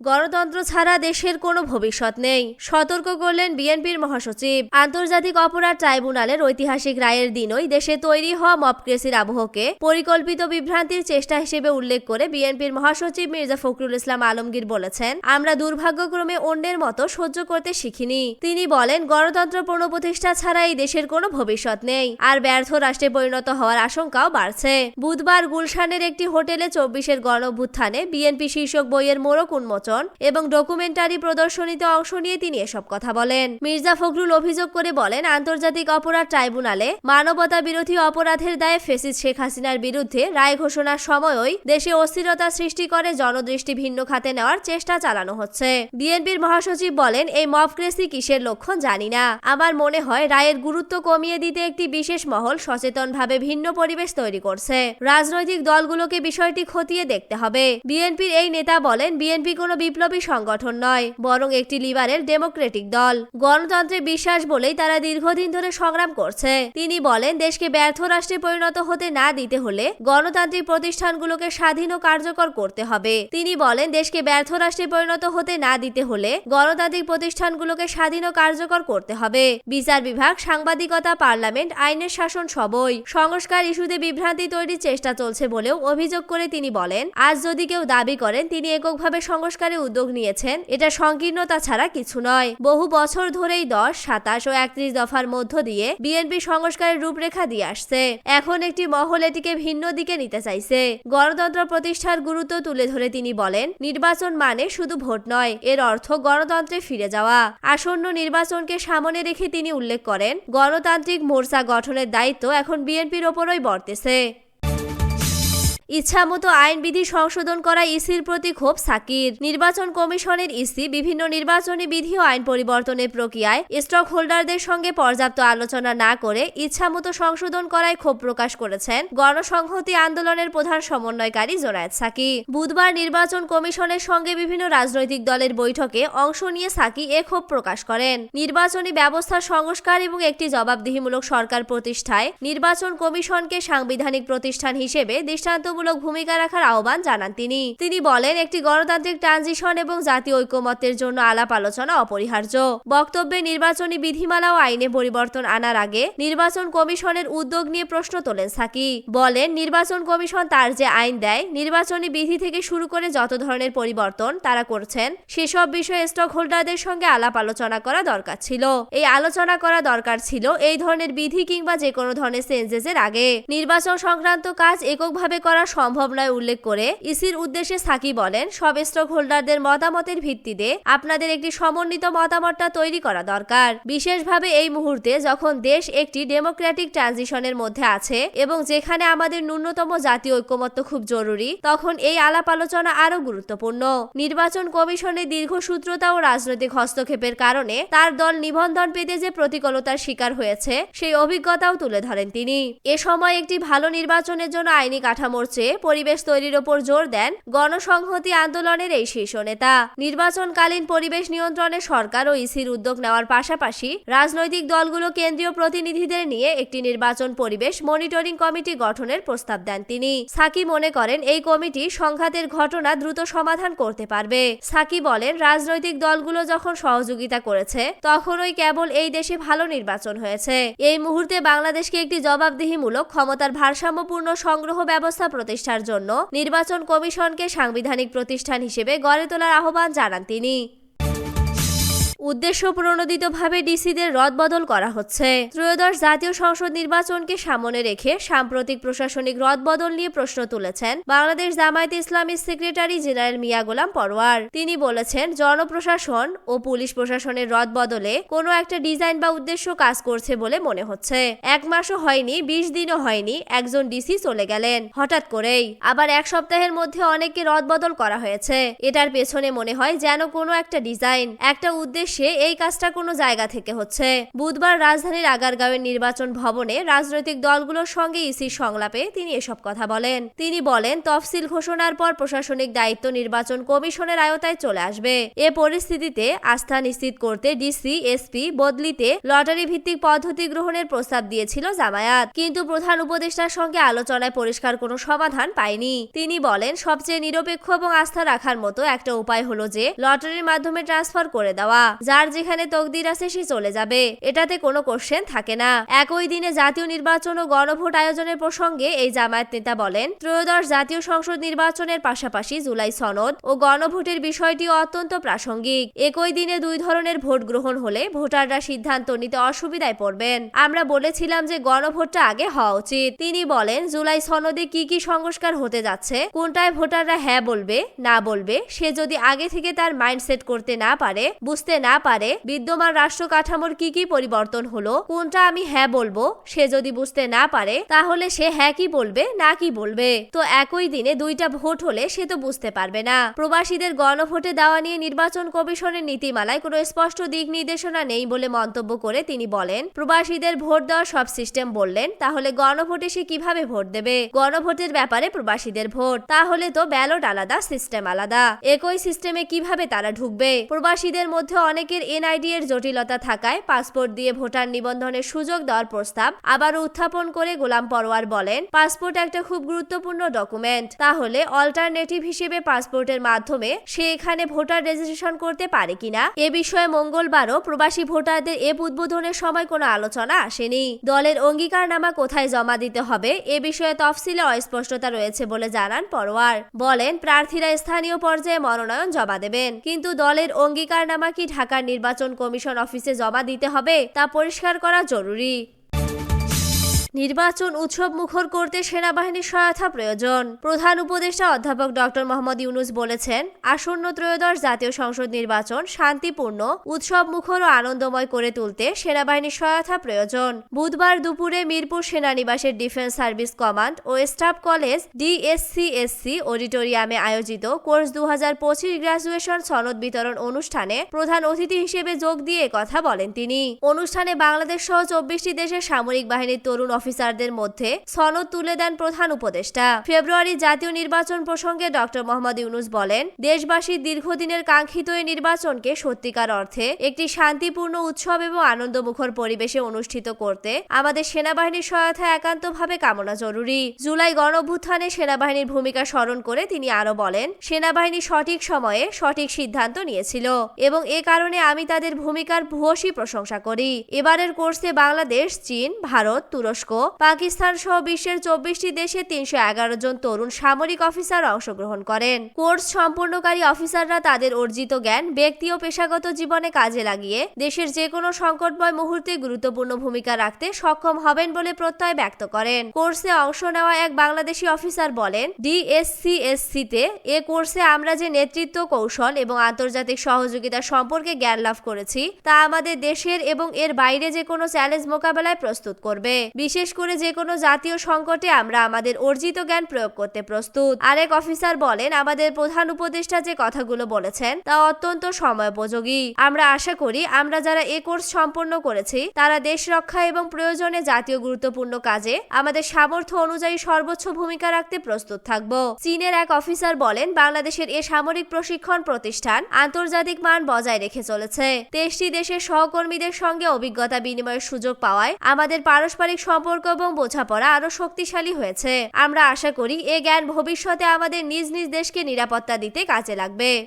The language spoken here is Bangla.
গণতন্ত্র ছাড়া দেশের কোনো ভবিষ্যৎ নেই। সতর্ক করলেন বিএনপির মহাসচিব। আন্তর্জাতিক অপরাধ ট্রাইব্যুনালের ঐতিহাসিক রায়ের দিনই দেশে তৈরি হওয়া মপক্রেসির আবহকে পরিকল্পিত বিভ্রান্তির চেষ্টা হিসেবে উল্লেখ করে বিএনপির মহাসচিব মির্জা ফখরুল ইসলাম আলমগীর বলেছেন, আমরা দুর্ভাগ্যক্রমে অন্যের মতো সহ্য করতে শিখিনি। তিনি বলেন, গণতন্ত্র পুনঃপ্রতিষ্ঠা ছাড়া এই দেশের কোনো ভবিষ্যৎ নেই, আর ব্যর্থ রাষ্ট্রে পরিণত হওয়ার আশঙ্কাও বাড়ছে। বুধবার গুলশানের একটি হোটেলে চব্বিশের গণভ্যুত্থানে বিএনপি শীর্ষক বইয়ের মোড়ক উন্মোচন। এবং ডকুমেন্টারি প্রদর্শনীতে অংশ নিয়ে তিনি এসব কথা বলেন। মির্জা ফখরুল অভিযোগ করে বলেন, আন্তর্জাতিক অপরাধ ট্রাইব্যুনালে মানবতা বিরোধী অপরাধের দায়ে ফেসিস শেখ হাসিনার বিরুদ্ধে রায় ঘোষণার সময়ই দেশে অস্থিরতা সৃষ্টি করে জনদৃষ্টি ভিন্ন খাতে নেওয়ার চেষ্টা চালানো হচ্ছে। বিএনপির মহাসচিব বলেন, এই মফক্রেসি কিসের লক্ষণ জানি না। আমার মনে হয় রায়ের গুরুত্ব কমিয়ে দিতে একটি বিশেষ মহল সচেতনভাবে ভিন্ন পরিবেশ তৈরি করছে। রাজনৈতিক দলগুলোকে বিষয়টি খতিয়ে দেখতে হবে। বিএনপির এই নেতা বলেন, বিএনপি কোনো বিপ্লবী সংগঠন নয়, বরং একটি লিবারেল ডেমোক্রেটিক দল। গণতন্ত্রে বিশ্বাস বলেই তারা দীর্ঘদিন ধরে সংগ্রাম করছে। তিনি বলেন, দেশকে ব্যর্থ রাষ্ট্রে পরিণত হতে না দিতে হলে গণতান্ত্রিক প্রতিষ্ঠানগুলোকে স্বাধীন ও কার্যকর করতে হবে। তিনি বলেন, দেশকে ব্যর্থ রাষ্ট্রে পরিণত হতে না দিতে হলে গণতান্ত্রিক প্রতিষ্ঠানগুলোকে স্বাধীন ও কার্যকর করতে হবে। বিচার বিভাগ, সাংবাদিকতা পার্লামেন্ট, আইনের শাসন সবই সংস্কার ইস্যুতে বিভ্রান্তি তৈরির চেষ্টা চলছে বলেও অভিযোগ করে তিনি বলেন, আজ যদি কেউ দাবি করেন, তিনি এককভাবে সংস্কারে উদ্যোগ নিয়েছেন, এটা সংকীর্ণতা ছাড়া কিছু নয়। বহু বছর ধরেই দশ, সাতাশ ও একত্রিশ দফার মধ্য দিয়ে বিএনপি সংস্কারের রূপরেখা দিয়ে আসছে। এখন একটি মহল এটিকে ভিন্ন দিকে নিতে চাইছে। গণতন্ত্র প্রতিষ্ঠার গুরুত্ব তুলে ধরে তিনি বলেন, নির্বাচন মানে শুধু ভোট নয়, এর অর্থ গণতন্ত্রে ফিরে যাওয়া। আসন্ন নির্বাচনকে সামনে রেখে তিনি উল্লেখ করেন, গণতান্ত্রিক মোর্চা গঠনের দায়িত্ব এখন বিএনপির ওপরই বর্তেছে। ইচ্ছামতো আইনবিধি সংশোধন করা ইসির প্রতি ক্ষোভ সাকির। নির্বাচন কমিশনের ইসি বিভিন্ন নির্বাচনী বিধি ও আইন পরিবর্তনের প্রক্রিয়ায় স্টক হোল্ডারদের সঙ্গে পর্যাপ্ত আলোচনা না করে ইচ্ছামতো সংশোধন করায় ক্ষোভ প্রকাশ করেছেন গণসংহতি আন্দোলনের প্রধান সমন্বয়কারী জোনায়েদ সাকি। বুধবার নির্বাচন কমিশনের সঙ্গে বিভিন্ন রাজনৈতিক দলের বৈঠকে অংশ নিয়ে সাকি এ ক্ষোভ প্রকাশ করেন। নির্বাচনী ব্যবস্থার সংস্কার এবং একটি জবাবদিহিমূলক সরকার প্রতিষ্ঠায় নির্বাচন কমিশনকে সাংবিধানিক প্রতিষ্ঠান হিসেবে দৃষ্টান্ত দৃষ্টান্তমূলক ভূমিকা রাখার আহ্বান জানান তিনি। তিনি বলেন, একটি গণতান্ত্রিক ট্রানজিশন এবং জাতীয় ঐক্যমত্যের জন্য আলাপ আলোচনা অপরিহার্য। বক্তব্যে নির্বাচনী বিধিমালা ও আইনে পরিবর্তন আনার আগে নির্বাচন কমিশনের উদ্যোগ নিয়ে প্রশ্ন তোলেন সাকি বলেন, নির্বাচন কমিশন তার যে আইন দেয়, নির্বাচনী বিধি থেকে শুরু করে যত ধরনের পরিবর্তন তারা করছেন, সেসব বিষয়ে স্টক হোল্ডারদের সঙ্গে আলাপ আলোচনা করা দরকার ছিল। এই আলোচনা করা দরকার ছিল এই ধরনের বিধি কিংবা যে কোনো ধরনের সেন্সেসের আগে। নির্বাচন সংক্রান্ত কাজ এককভাবে করা সম্ভব নয় উল্লেখ করে ইসির উদ্দেশ্যে সাকি বলেন, সব স্টক হোল্ডারদের মতামতের ভিত্তিতে আপনাদের একটি সমন্বিত মতামতটা তৈরি করা দরকার। বিশেষভাবে এই মুহূর্তে যখন দেশ একটি ডেমোক্রেটিক ট্রানজিশনের মধ্যে আছে এবং যেখানে আমাদের ন্যূনতম জাতীয় ঐক্যমত্য খুব জরুরি, তখন এই আলাপ আলোচনা আরও গুরুত্বপূর্ণ। নির্বাচন কমিশনের দীর্ঘসূত্রতা ও রাজনৈতিক হস্তক্ষেপের কারণে তার দল নিবন্ধন পেতে যে প্রতিকূলতার শিকার হয়েছে, সেই অভিজ্ঞতাও তুলে ধরেন তিনি। এ সময় একটি ভালো নির্বাচনের জন্য আইনি কাঠামোর চেয়ে পরিবেশ তৈরির ওপর জোর দেন গণসংহতি আন্দোলনের এই শীর্ষ নেতা। নির্বাচনকালীন পরিবেশ নিয়ন্ত্রণে সরকার ও ইসির উদ্যোগ নেওয়ার পাশাপাশি রাজনৈতিক দলগুলো কেন্দ্রীয় প্রতিনিধিদের নিয়ে একটি নির্বাচন পরিবেশ মনিটরিং কমিটি গঠনের প্রস্তাব দেন তিনি। সাকি মনে করেন, এই কমিটি সংঘাতের ঘটনা দ্রুত সমাধান করতে পারবে। সাকি বলেন, রাজনৈতিক দলগুলো যখন সহযোগিতা করেছে, তখনই কেবল এই দেশে ভালো নির্বাচন হয়েছে। এই মুহূর্তে বাংলাদেশকে একটি জবাবদিহিমূলক, ক্ষমতার ভারসাম্যপূর্ণ সংগ্রহ ব্যবস্থা প্রতিষ্ঠার জন্য নির্বাচন কমিশনকে সাংবিধানিক প্রতিষ্ঠান হিসেবে গড়ে তোলার আহ্বান জানান তিনি। উদ্দেশ্য প্রণোদিতভাবে ডিসিদের রদবদল করা হচ্ছে। ত্রয়োদশ জাতীয় সংসদ নির্বাচনকে সামনে রেখে সাম্প্রতিক প্রশাসনিক রদবদল নিয়ে প্রশ্ন তুলেছেন বাংলাদেশ জামায়াতে ইসলামী সেক্রেটারি জেনারেল মিয়া গোলাম পরোয়ার। তিনি বলেছেন, জনপ্রশাসন ও পুলিশ প্রশাসনের রদবদলে কোনো একটা ডিজাইন বা উদ্দেশ্য কাজ করছে বলে মনে হচ্ছে। এক মাসও হয়নি, বিশ দিনও হয়নি, একজন ডিসি চলে গেলেন। হঠাৎ করেই আবার এক সপ্তাহের মধ্যে অনেককে রদবদল করা হয়েছে। এটার পেছনে মনে হয় যেন কোনো একটা ডিজাইন, একটা উদ্দেশ্য উদ্দেশ্যে এই কাজটা কোনো জায়গা থেকে হচ্ছে। বুধবার রাজধানীর আগারগাঁওয়ের নির্বাচন ভবনে রাজনৈতিক দলগুলোর সঙ্গে ইসির সংলাপে তিনি এসব কথা বলেন। তিনি বলেন, তফসিল ঘোষণার পর প্রশাসনিক দায়িত্ব নির্বাচন কমিশনের আয়তায় চলে আসবে। এ পরিস্থিতিতে আস্থা নিশ্চিত করতে ডিসি, এসপি বদলিতে লটারি ভিত্তিক পদ্ধতি গ্রহণের প্রস্তাব দিয়েছিল জামায়াত। কিন্তু প্রধান উপদেষ্টার সঙ্গে আলোচনায় পরিষ্কার কোনো সমাধান পায়নি। তিনি বলেন, সবচেয়ে নিরপেক্ষ এবং আস্থা রাখার মতো একটা উপায় হলো যে, লটারির মাধ্যমে ট্রান্সফার করে দেওয়া। যার যেখানে তকদির আছে সে চলে যাবে। এটাতে কোনো কোশ্চেন থাকে না। একই দিনে জাতীয় নির্বাচন ও গণভোট আয়োজনের প্রসঙ্গে এই জামায়াত নেতা বলেন, ত্রয়োদশ জাতীয় সংসদ নির্বাচনের পাশাপাশি জুলাই সনদ ও গণভোটের বিষয়টি অত্যন্ত প্রাসঙ্গিক। একই দিনে দুই ধরনের ভোট গ্রহণ হলে ভোটাররা সিদ্ধান্ত নিতে অসুবিধায় পড়বেন। আমরা বলেছিলাম যে গণভোটটা আগে হওয়া উচিত। তিনি বলেন, জুলাই সনদে কি কি সংস্কার হতে যাচ্ছে, কোনটায় ভোটাররা হ্যাঁ বলবে, না বলবে, সে যদি আগে থেকে তার মাইন্ডসেট করতে না পারে, বুঝতে না পারে, বিদ্যমান রাষ্ট্র কাঠামোর কি কি পরিবর্তন হলো, কোনটা আমি হ্যাঁ বলব, সে যদি বুঝতে না পারে, তাহলে সে হ্যাঁ কি বলবে, না কি বলবে? তো একই দিনে দুইটা ভোট হলে সে তো বুঝতে পারবে না। প্রবাসীদের গণভোটে দেওয়া নিয়ে নির্বাচন কমিশনের নীতিমালায় কোনো স্পষ্ট দিক নির্দেশনা নেই বলে মন্তব্য করে তিনি বলেন, প্রবাসীদের ভোট দেওয়ার সব সিস্টেম বললেন, তাহলে গণভোটে সে কীভাবে ভোট দেবে? গণভোটের ব্যাপারে প্রবাসীদের ভোট, তাহলে তো ব্যালট আলাদা, সিস্টেম আলাদা। একই সিস্টেমে কীভাবে তারা ঢুকবে? প্রবাসীদের মধ্যে অনেকের এনআইডি এর জটিলতা থাকায় পাসপোর্ট দিয়ে ভোটার নিবন্ধনের সুযোগ দেওয়ার প্রস্তাব আবারও উত্থাপন করে গোলাম পরোয়ার বলেন, পাসপোর্ট একটা খুব গুরুত্বপূর্ণ ডকুমেন্ট। তাহলে অল্টারনেটিভ হিসেবে পাসপোর্টের মাধ্যমে সে এখানে ভোটার রেজিস্ট্রেশন করতে পারে কিনা? এ বিষয়ে মঙ্গলবারও প্রবাসী ভোটারদের এ উদ্বোধনের সময় কোনো আলোচনা আসেনি। দলের অঙ্গীকারনামা কোথায় জমা দিতে হবে? এ বিষয়ে তফসিলে অস্পষ্টতা রয়েছে বলে জানান পরোয়ার। বলেন, প্রার্থীরা স্থানীয় পর্যায়ে মনোনয়ন জমা দেবেন। কিন্তু দলের অঙ্গীকারনামা কি ঢাকার নির্বাচন কমিশন অফিসে জমা দিতে হবে তা পরিষ্কার করা জরুরি। নির্বাচন উৎসব মুখর করতে সেনাবাহিনীর সহায়তা প্রয়োজন। প্রধান উপদেষ্টা অধ্যাপক ডক্টর মোহাম্মদ ইউনুস বলেছেন, আসন্ন ত্রয়োদশ জাতীয় সংসদ নির্বাচন শান্তিপূর্ণ, উৎসব মুখর ও আনন্দময় করে তুলতে সেনাবাহিনীর সহায়তা প্রয়োজন। বুধবার দুপুরে মিরপুর সেনানিবাসের ডিফেন্স সার্ভিস কমান্ড ও স্টাফ কলেজ ডিএসসিএসসি অডিটোরিয়ামে আয়োজিত কোর্স দু হাজার পঁচিশ গ্রাজুয়েশন সনদ বিতরণ অনুষ্ঠানে প্রধান অতিথি হিসেবে যোগ দিয়ে কথা বলেন তিনি। অনুষ্ঠানে বাংলাদেশ সহ চব্বিশটি দেশের সামরিক বাহিনীর তরুণ অফিসারদের মধ্যে সনদ তুলে দেন প্রধান উপদেষ্টা। ফেব্রুয়ারি জাতীয় নির্বাচন প্রসঙ্গে ডক্টর মোহাম্মদ ইউনুস বলেন দেশবাসীর দীর্ঘদিনের কাঙ্ক্ষিত এই নির্বাচনকে সত্যিকার অর্থে একটি শান্তিপূর্ণ উৎসব এবং আনন্দমুখর পরিবেশে অনুষ্ঠিত করতে আমাদের সেনাবাহিনীর সহায়তা একান্তভাবে কামনা জরুরি। জুলাই গণভ্যুত্থানে সেনাবাহিনীর ভূমিকা স্মরণ করে তিনি আরও বলেন, সেনাবাহিনী সঠিক সময়ে সঠিক সিদ্ধান্ত নিয়েছিল এবং এ কারণে আমি তাদের ভূমিকার ভূয়সী প্রশংসা করি। এবারের কোর্সে বাংলাদেশ, চীন, ভারত, তুরস্ক পাকিস্তান সহ বিশ্বের চব্বিশটি দেশে তিনশো এগারো জন তরুণ সামরিক অফিসার অংশগ্রহণ করেন। কোর্স সম্পূর্ণকারী অফিসাররা তাদের অর্জিত জ্ঞান, ব্যক্তি ও পেশাগত জীবনে কাজে লাগিয়ে দেশের যে কোনো সংকটময় মুহূর্তে গুরুত্বপূর্ণ ভূমিকা রাখতে সক্ষম হবেন বলে প্রত্যয় ব্যক্ত করেন। কোর্সে অংশ নেওয়া এক বাংলাদেশি অফিসার বলেন ডিএসসিএসসি তে এ কোর্সে আমরা যে নেতৃত্ব, কৌশল এবং আন্তর্জাতিক সহযোগিতা সম্পর্কে জ্ঞান লাভ করেছি, তা আমাদের দেশের এবং এর বাইরে যে কোনো চ্যালেঞ্জ মোকাবেলায় প্রস্তুত করবে। বিশেষ করে যে কোনো জাতীয় সংকটে আমরা আমাদের অর্জিত জ্ঞান প্রয়োগ করতে প্রস্তুত। আরেক অফিসার বলেন, আমাদের প্রধান উপদেষ্টা যে কথাগুলো বলেছেন, তা অত্যন্ত সময়োপযোগী। আমরা আশা করি, আমরা যারা এ কোর্স সম্পন্ন করেছি, তারা দেশ রক্ষা এবং প্রয়োজনে জাতীয় গুরুত্বপূর্ণ কাজে আমাদের সামর্থ্য অনুযায়ী সর্বোচ্চ ভূমিকা রাখতে প্রস্তুত থাকব। চীনের এক অফিসার বলেন, বাংলাদেশের এ সামরিক প্রশিক্ষণ প্রতিষ্ঠান আন্তর্জাতিক মান বজায় রেখে চলেছে। তেইশটি দেশের সহকর্মীদের সঙ্গে অভিজ্ঞতা বিনিময়ের সুযোগ পাওয়ায় আমাদের পারস্পরিক সম্পর্ক এবং বোঝাপড়া আরও শক্তিশালী হয়েছে। আমরা আশা করি এ জ্ঞান ভবিষ্যতে আমাদের নিজ নিজ দেশকে নিরাপত্তা দিতে কাজে লাগবে।